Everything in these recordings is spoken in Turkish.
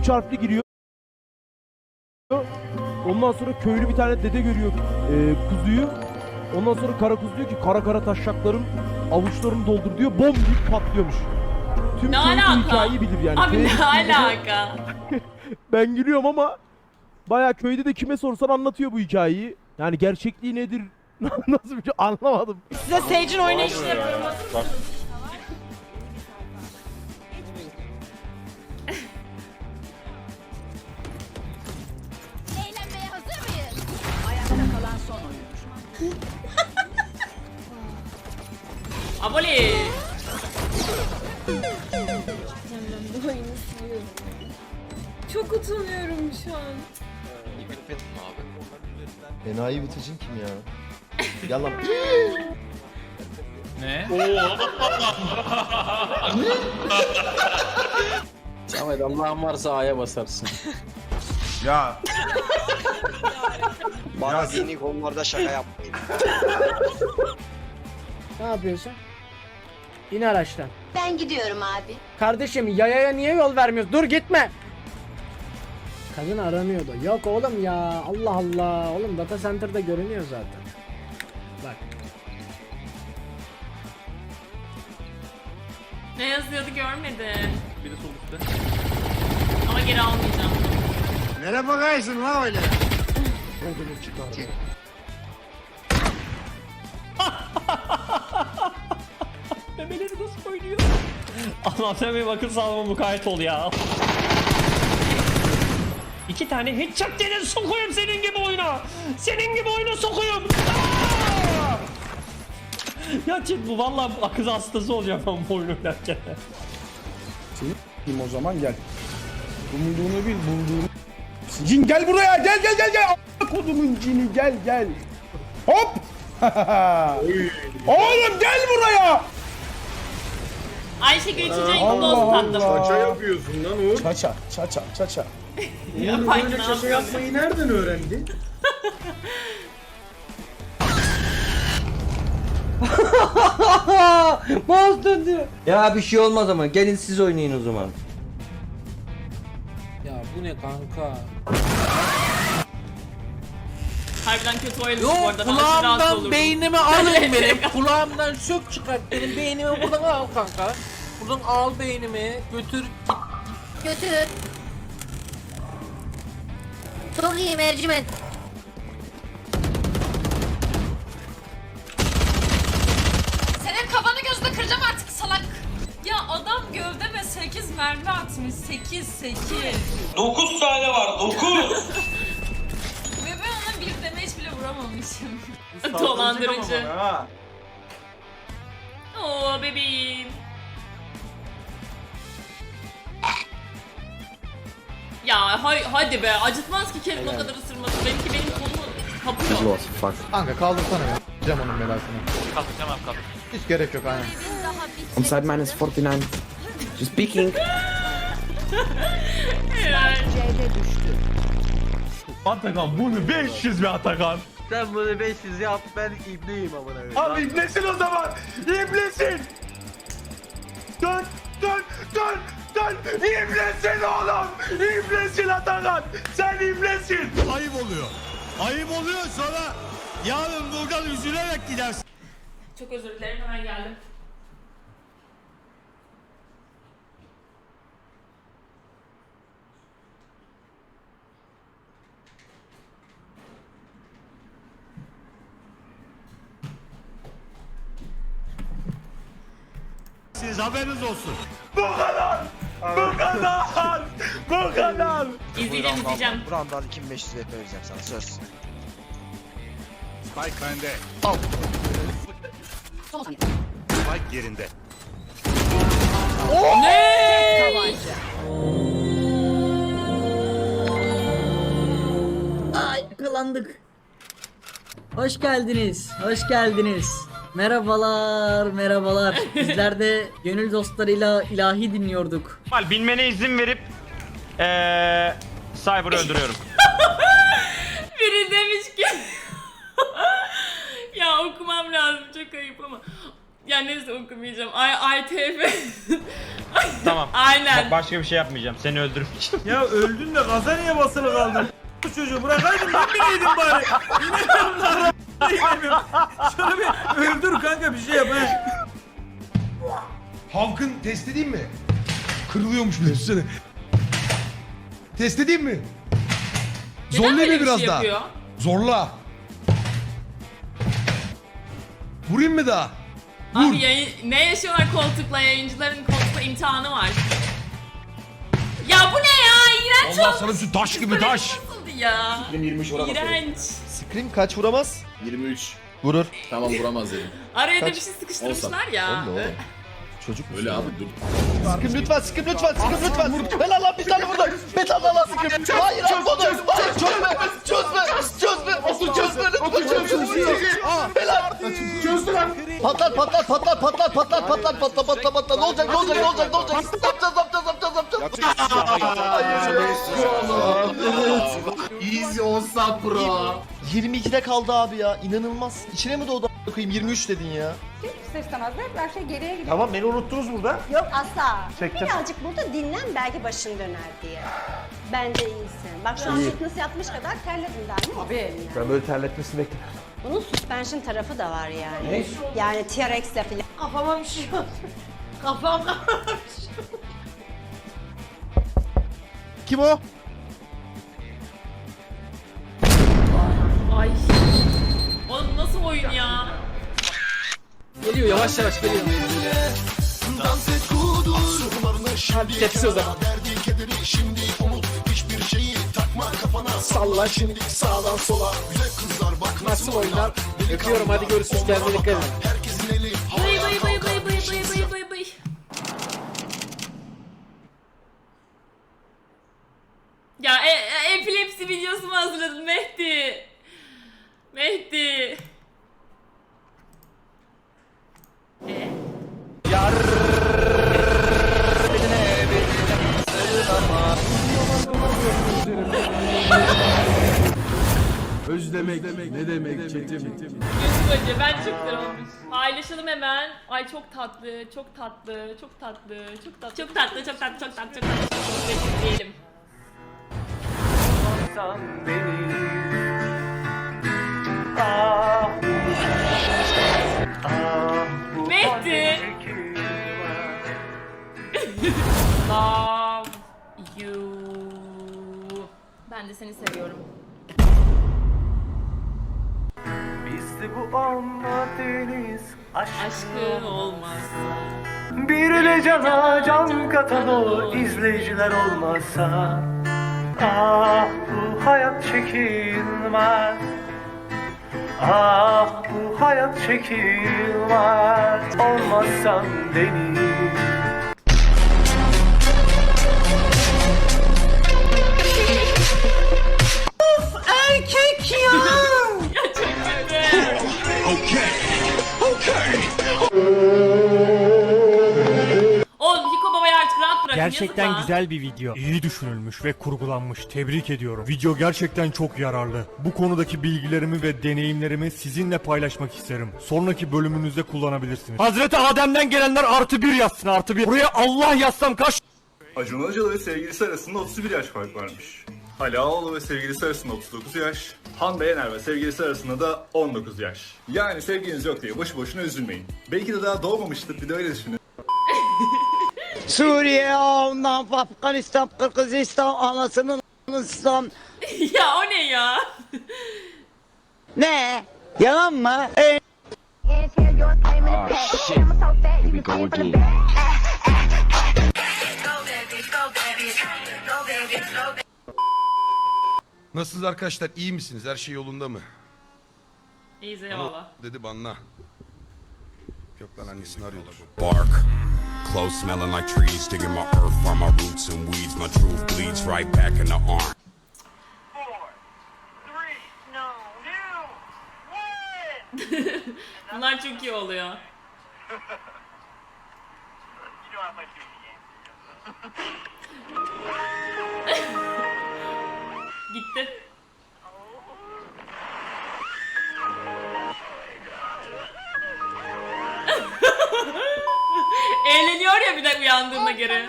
3 harfli giriyor. Ondan sonra köylü bir tane dede görüyor e, kuzuyu. Ondan sonra kara kuzu diyor ki kara kara taşakların avuçlarını doldur diyor. Bom deyip patlıyormuş. Tüm Ne alaka? hikayeyi bilir yani. Abi Köye ne alaka? Ben gülüyorum ama bayağı köyde de kime sorsan anlatıyor bu hikayeyi. Yani gerçekliği nedir? Nasıl bir şey anlamadım. Size Sage'in oynayışını yapıyorum. Eğlenmeye Aboli. Çok utanıyorum şu an. Enayi biticin kim ya? Gel lan. Ne? Samet Allah'ın varsa A'ya basarsın. Ya Bana dini konularda şaka yapmayın. Ne yapıyorsun? İn araçtan. Ben gidiyorum abi. Kardeşim yayaya niye yol vermiyorsun? Dur gitme. Kadın aranıyordu. Yok oğlum ya. Allah Allah. Oğlum data center'da görünüyor zaten. Bak. Ne yazıyordu görmedim. Biri sol üstte. Ama geri almayacağım. Nereye bakarsın lan öyle? Memeleri nasıl oynuyor? Allah sen bir bakın sağlama mukayyet ol ya. İki tane headshot denen sokuyum senin gibi oyuna. Senin gibi oyuna sokuyum. Aa! ya çift bu vallahi bu akıl hastası olacağım ben bu oyunu oynarken. Kim o zaman gel. Umduğunu bil, bulduğunu... Cin gel buraya, gel gel gel gel. A**a Kodumun cini gel gel. Hop. Oğlum gel buraya. Ayşegül içecek Allah dost tattım. Allah. yapıyorsun lan Uğur. Çaça, çaça, çaça. Yapay ne yapıyorsun? yapmayı nereden öğrendin? Mouse döndü. Ya bir şey olmaz ama gelin siz oynayın o zaman. Ya bu ne kanka? Harbiden kötü oynamış bu arada. Ben aşırı rahatsız kulağımdan beynimi alın benim. kulağımdan sök çıkart benim beynimi buradan al kanka. Buradan al beynimi götür. Götür. Çok iyi mercimek. Senin kafanı gözünü kıracağım artık salak. Ya adam gövdeme 8 mermi atmış. 8 8. 9 tane var 9. Ve ben ona bir damage bile vuramamışım. Dolandırıcı. Oo bebeğim. Ya hay, hadi be acıtmaz ki kerim o kadar ısırması. Benimki benim kolumu kapıyor. Kanka kaldırsana ya. Cem onun belasını. Kalkacağım abi kalk. Hiç gerek yok aynen. Daha side minus 49. Just peeking. Helal. Atakan bunu 500 mi Atakan? Sen bunu 500 yap ben ibneyim amına koyayım. Abi ibnesin o zaman. İbnesin. Dön dön dön dön. İbnesin oğlum. İbnesin Atakan. Sen ibnesin. Ayıp oluyor. Ayıp oluyor sonra yarın buradan üzülerek gidersin. Çok özür dilerim hemen geldim. Siz haberiniz olsun. Bu kadar. Bu kadar. Bu kadar. İzleyeceğim izleyeceğim. Burandan 2500 VP vereceğim sana söz. Spike bende. Saniye. Spike yerinde. Yakalandık. Hoş geldiniz. Hoş geldiniz. Merhabalar, merhabalar. Bizler de gönül dostlarıyla ilahi dinliyorduk. Bilmene izin verip eee Cyber'ı öldürüyorum. Biri demiş ki ya okumam lazım çok ayıp ama Ya neyse okumayacağım. Ay ITF. Tamam. Aynen. Bak başka bir şey yapmayacağım. Seni öldürmeyeceğim. Ya öldün de gaza niye basılı kaldın? Bu çocuğu bırakaydın ben bileydim bari. Araba Şunu bir öldür kanka bir şey yap he. Halkın test edeyim mi? Kırılıyormuş bir düşünsene. Test edeyim mi? Neden Zorla böyle bir bir biraz şey daha. yapıyor? Zorla. Vurayım mı daha? Abi yayın, ne yaşıyorlar koltukla yayıncıların koltukla imtihanı var. Ya bu ne ya? İğrenç Allah olmuş. sana şu taş gibi taş. Ya? 23 vuramaz. İğrenç. Scream kaç vuramaz? 23. Vurur. Tamam vuramaz dedim. Araya da Kaç? bir şey sıkıştırmışlar ya. Oğlum ne oğlum? Çocuk musun? Öyle abi dur. Scream lütfen, Scream lütfen, Scream lütfen. Ben Allah bir tane vurdum. Ben Allah Allah Scream. Hayır abi onu. Hayır çözme. Çözme. Çözme. Otur çözme. Lütfen çözme. Helal. Çözdü lan. Patlat patlat patlat patlat patlat patlat patlat patlat patlat. Ne olacak ne olacak ne olacak ne olacak? Yapacağız yapacağız yapacağız yapacağız. Easy olsa pro. 22'de kaldı abi ya. İnanılmaz. İçine mi doğdu a**ına koyayım? 23 dedin ya. İstemezler her şey geriye gidiyor. Tamam beni unuttunuz burada. Yok asla. Çektim. Birazcık burada dinlen belki başın döner diye. Bence iyisin. Bak şu an fitness yapmış kadar terledin daha ne Tabii. Yani. Ben böyle terletmesini bekledim. Bunun suspension tarafı da var yani. Ne? Yani TRX ile falan. Kafama bir şey oldu. Kafam Kim o? Bu oyun ya? Geliyor yavaş yavaş geliyor. Abi tepsi o zaman. Salla şimdi sağdan sola. Nasıl oynar? Öpüyorum hadi görüşürüz kendine dikkat edin. Bay bay bay bay bay bay bay bay bay. Ya e, e, epilepsi videosu mu hazırladın Mehdi? Mehdi. Özlemek ne demek çetim. Gözüm acı ben çok olmuş. Paylaşalım hemen. Ay çok tatlı, çok tatlı, çok tatlı, çok tatlı. Çok tatlı, çok tatlı, çok tatlı, çok tatlı. Çok tatlı diyelim. Mehdi. Love Ben de seni seviyorum. Bizde bu anladığınız Aşkın olmaz. Bir de cana can katan o izleyiciler olmazsa Ah bu hayat çekilmez Ah bu hayat çekilmez Olmazsan beni Gerçekten yazık lan. güzel bir video. İyi düşünülmüş ve kurgulanmış. Tebrik ediyorum. Video gerçekten çok yararlı. Bu konudaki bilgilerimi ve deneyimlerimi sizinle paylaşmak isterim. Sonraki bölümünüzde kullanabilirsiniz. Hazreti Adem'den gelenler artı bir yazsın artı bir. Buraya Allah yazsam kaç Acun Ilıcalı ve sevgilisi arasında 31 yaş fark varmış. Ali Ağaoğlu ve sevgilisi arasında 39 yaş. Hande Yener ve sevgilisi arasında da 19 yaş. Yani sevgiliniz yok diye boşu boşuna üzülmeyin. Belki de daha doğmamıştır bir de öyle düşünün. Suriye, ondan Afganistan, Kırgızistan, anasının İslam. ya o ne ya? Ne? Yalan mı? Nasılsınız arkadaşlar? İyi misiniz? Her şey yolunda mı? İyiyiz eyvallah. Dedi bana. Yok lan annesini arıyordur. Bark. Close smelling like trees, digging my earth from my roots and weeds. My truth bleeds right back in the arm. Bunlar çok iyi oluyor. Uyandığında geri.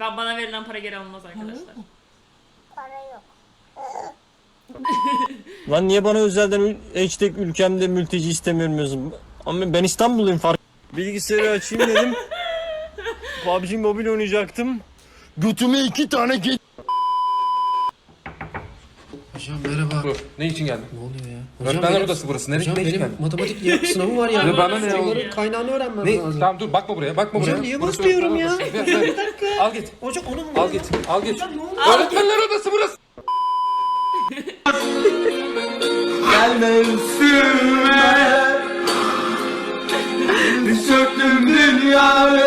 Ben bana verilen para geri alınmaz arkadaşlar. Lan niye bana özelden ül- hashtag ülkemde mülteci istemiyorum yazın. Ama ben İstanbulluyum fark. Bilgisayarı açayım dedim. PUBG Mobile oynayacaktım. Götüme iki tane ge- Hocam merhaba. Ne için geldin? Ne oluyor ya? Öğretmenler odası burası. Nereye Hocam benim geldin? matematik ya- sınavım var ya. Ya bana ne oğlum? kaynağını öğrenmem Ne? lazım. Tamam dur bakma buraya bakma Hocam buraya. niye Burası basıyorum öğretmenler ya? odası. Ver, ver. Bir dakika. Al git. Hocam onu mu? Al git. Al git. Hocam? Öğretmenler odası burası. Söktüm dünyanın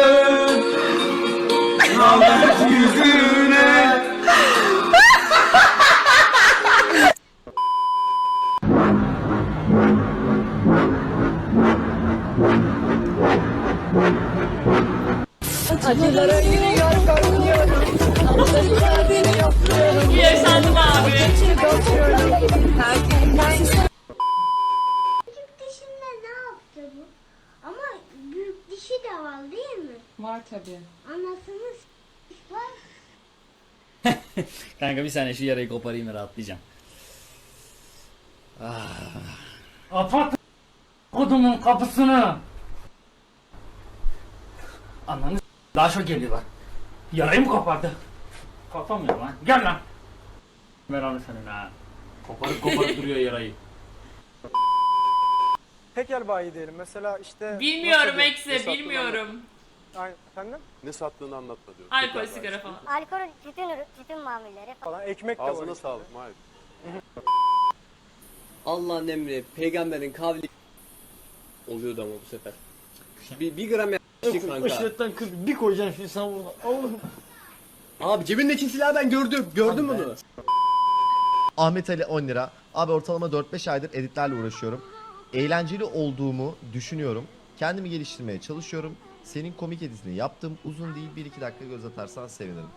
Yaşandım abi. Dişimde ne yaptı bu? Ama büyük dişi de var değil mi? Var tabii. Anasını s- var. Kanka bir saniye şu yarayı koparayım ve rahatlayacağım. Kapat kodumun kapısını. Ananı daha çok geliyorlar. Yarayı mı kopardı? Kopamıyor lan. Gel lan. Ver onu senin ha. Koparıp koparıp duruyor yarayı. Tekel bayi diyelim. Mesela işte... Bilmiyorum Ekse, bilmiyorum. Efendim? Ne sattığını anlatma diyorum. Alkol, sigara falan. Alkol, tütün, tütün mamulleri Falan ekmek de Ağzına sağlık Mahir. Allah'ın emri, peygamberin kavli oluyordu ama bu sefer. Bir, bir gram yaklaşık kanka. Işıktan kız bir koyacaksın şimdi sen burada. Oğlum. Abi cebindeki silahı ben gördüm. Gördün mü bunu? Ahmet Ali 10 lira. Abi ortalama 4-5 aydır editlerle uğraşıyorum. Eğlenceli olduğumu düşünüyorum. Kendimi geliştirmeye çalışıyorum. Senin komik editini yaptım. Uzun değil 1-2 dakika göz atarsan sevinirim.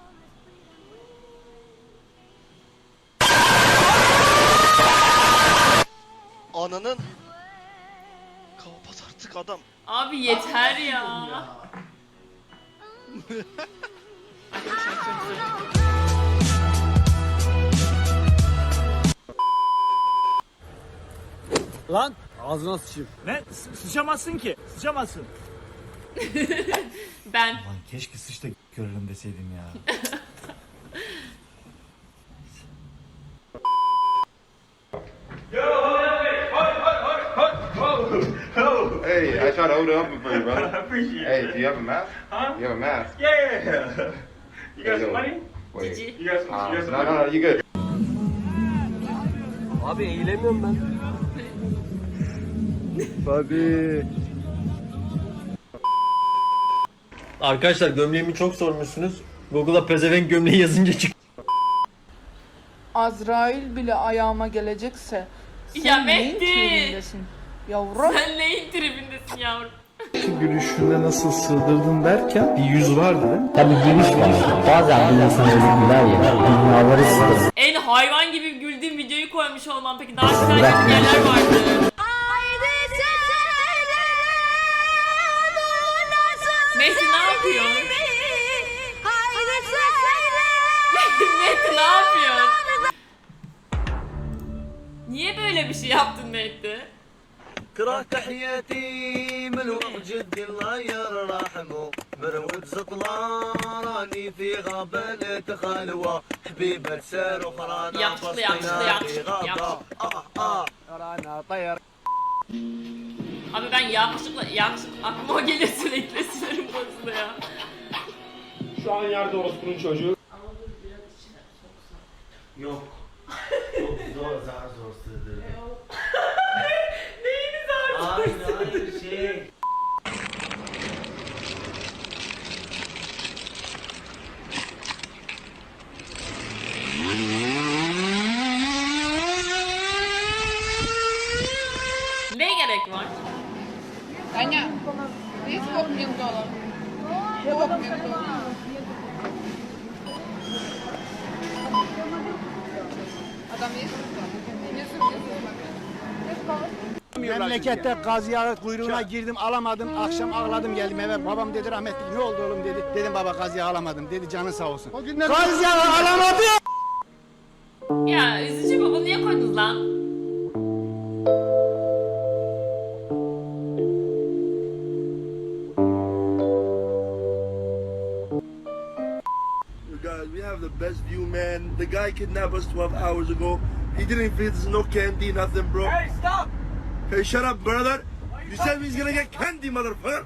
Ananın. Adam. Abi yeter ya. Lan ağzına sıçayım. Ne? Sıçamazsın ki. Sıçamazsın. Ben. Keşke sıçta görelim deseydim ya. Hey, I tried to hold it up for you, brother. I appreciate it. Hey, do you have a mask? Huh? You have a mask? Yeah. You got some money? Wait. Cici. You got some, Um, you got some no, no, no, you good. Abi eğilemiyorum ben. Tabii. Arkadaşlar gömleğimi çok sormuşsunuz. Google'a pezevenk gömleği yazınca çıktı. Azrail bile ayağıma gelecekse Ya Mehdi. Yavrum. Sen neyin tribindesin yavrum? Gülüşüne nasıl sığdırdın derken bir yüz vardı değil mi? Tabii gülüş var. Bazen bir insan öyle güler ya. Dünyaları sıkılır. En hayvan gibi güldüğüm videoyu koymuş olmam peki daha güzel gülmeler vardı. Messi ne yapıyor? Mehdi ne yapıyor? Niye böyle bir şey yaptın Mehdi? كره حياتي من وقت جدي الله يرحمه مرود زطلا راني في غابة خلوة حبيبة سار وخرانا بسطينا في غابة آه آه رانا طير Abi ben yanlışlıkla yanlışlıkla aklıma gelir geliyor sürekli sinirim ya. Şu an yerde orospunun çocuğu. Ama bu biraz Yok. Таня, есть сколько ментолов? Сколько ментолов? А там есть? Внизу, внизу, смотри. Memlekette gaz yağı kuyruğuna girdim alamadım. Akşam ağladım geldim eve. Babam dedi rahmetli ne oldu oğlum dedi. Dedim baba gaz yağı alamadım. Dedi canın sağ olsun. Gaz yağı alamadım. The guy kidnapped us 12 hours ago. He didn't feed us no candy, nothing, bro. Hey, stop! Hey, shut up, brother. You said he's gonna get candy, motherfucker.